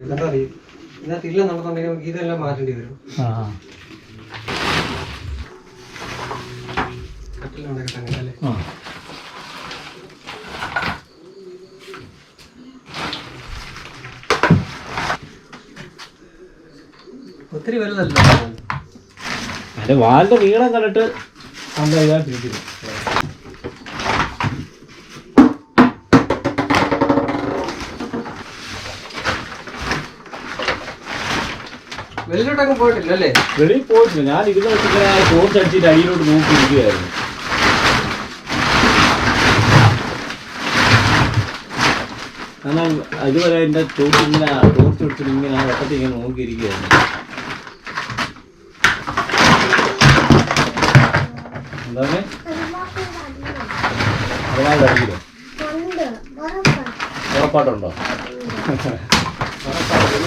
എന്താ അറിയും ഇതിനകത്ത് ഇല്ല നടന്നുണ്ടെങ്കിൽ നമുക്ക് ഇതെല്ലാം മാറ്റേണ്ടി വരും. ആ. കട്ടിലുണ്ട് കിട്ടാൻ അല്ലേ? ആ. ഒത്തിരി വലുതല്ല അതിന്റെ വാലിന്റെ നീളം കണ്ടിട്ട് നല്ല ഇതായിട്ടിരിക്കുന്നു വെളിയിലോട്ടങ്ങ് പോയിട്ടില്ല അല്ലേ? വെളിയിൽ പോയിട്ടില്ല. ഞാൻ ഇരുന്ന് വെച്ചിട്ട് ടോർച്ച് അടിച്ചിട്ട് അടിയിലോട്ട് നോക്കി ഇരിക്കുകയായിരുന്നു. കാരണം ഇതുവരെ എന്റെ ടോർച്ച് ഇങ്ങനെ ടോർച്ച് ഇങ്ങനെ ആ വട്ടത്തിൽ ഇങ്ങനെ നോക്കിയിരിക്കുകയായിരുന്നു എന്താണ്? പതിനാല് അടിയിലോ ഉറപ്പാട്ടുണ്ടോ ഇത്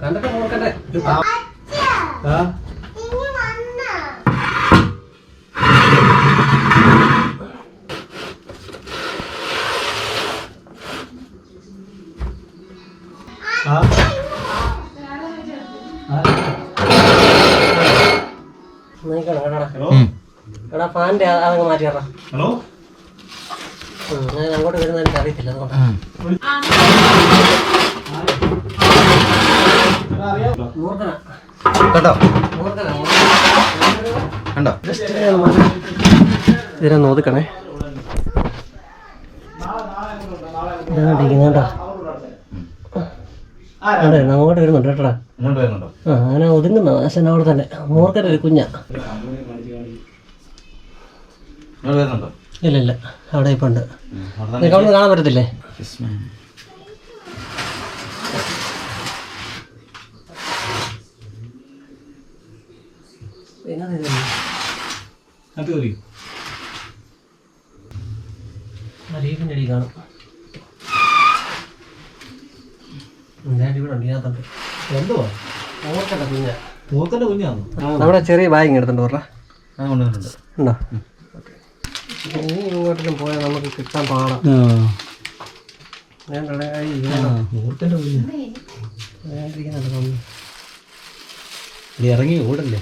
കണ്ടിട്ട് കൊടുക്കട്ടെ ആ. എടാ ഫാനിന്റെ അതങ്ങ് മാറ്റിയറാ ഹലോ. ഞാൻ അങ്ങോട്ട് വരുന്നത് എനിക്ക് അറിയത്തില്ല അതുകൊണ്ട് മൂർഖനാ കേട്ടോ കണ്ടോ? ഇതാണ്ടിരിക്കുന്നുണ്ടോ അതെ അങ്ങോട്ട് വരുന്നുണ്ട് കേട്ടോടാ ആ അങ്ങനെ ഒതുങ്ങുന്ന ആശൻ അവിടെ തന്നെ. മൂർഖന്റെ ഒരു കുഞ്ഞാ. ഇല്ല ഇല്ല. അവിടെ ഇപ്പൊ ഉണ്ട് അവിടെ കാണാൻ പറ്റത്തില്ലേ? De അത് മതി. ലീഫിന്റെ അടി കാണും ഇവിടെ ഉണ്ട് ഇതിനകത്തുണ്ട് എന്തുവാ മൂർഖന്റെ കുഞ്ഞാ മൂക്കന്റെ കുഞ്ഞാണോ നമ്മുടെ ചെറിയ ബാഗ് എടുത്തുണ്ട് പറഞ്ഞ ആ കൊണ്ടുവന്നിട്ടുണ്ട് ഉണ്ടോ ഇനി ഇങ്ങോട്ടും പോയാൽ നമുക്ക് കിട്ടാൻ പാടാം. ഇവിടെ മൂക്കന്റെ കുഞ്ഞാ. ഇത് ഇറങ്ങി ഓടല്ലേ?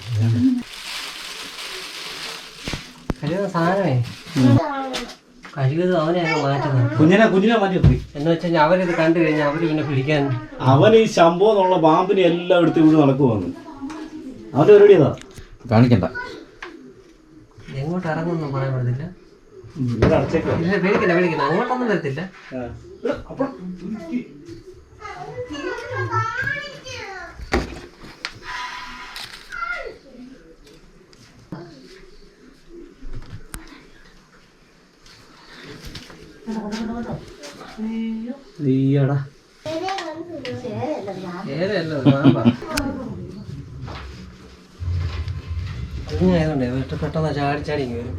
കഴുകുന്ന സാധനമേ. കഴുകുന്നത് അവനെ അങ്ങ് മാറ്റുന്നത് കുഞ്ഞിനെ കുഞ്ഞിനെ മാറ്റി നിർത്തി എന്ന് വെച്ച് കഴിഞ്ഞാൽ അവരിത് കണ്ടു കഴിഞ്ഞാൽ അവർ പിന്നെ പിടിക്കാൻ അവൻ ഈ ശംഭവം എന്നുള്ള പാമ്പിനെ എല്ലാം എടുത്ത് ഇവിടെ നടക്കുവാന്ന് അവന്റെ പരിപാടി അതാ കാണിക്കണ്ട. എങ്ങോട്ട് ഇറങ്ങുമെന്നും പറയാൻ പറ്റത്തില്ല. ഇവിടെ അടച്ചേക്കോ ഇല്ല പേടിക്കില്ല പേടിക്കില്ല അങ്ങോട്ടൊന്നും വരത്തില്ല. ഏതല്ല പാമ്പാ കുഞ്ഞായതുകൊണ്ടേ പെട്ടെന്ന് ചാടി ചാടി ഇങ്ങ് വരും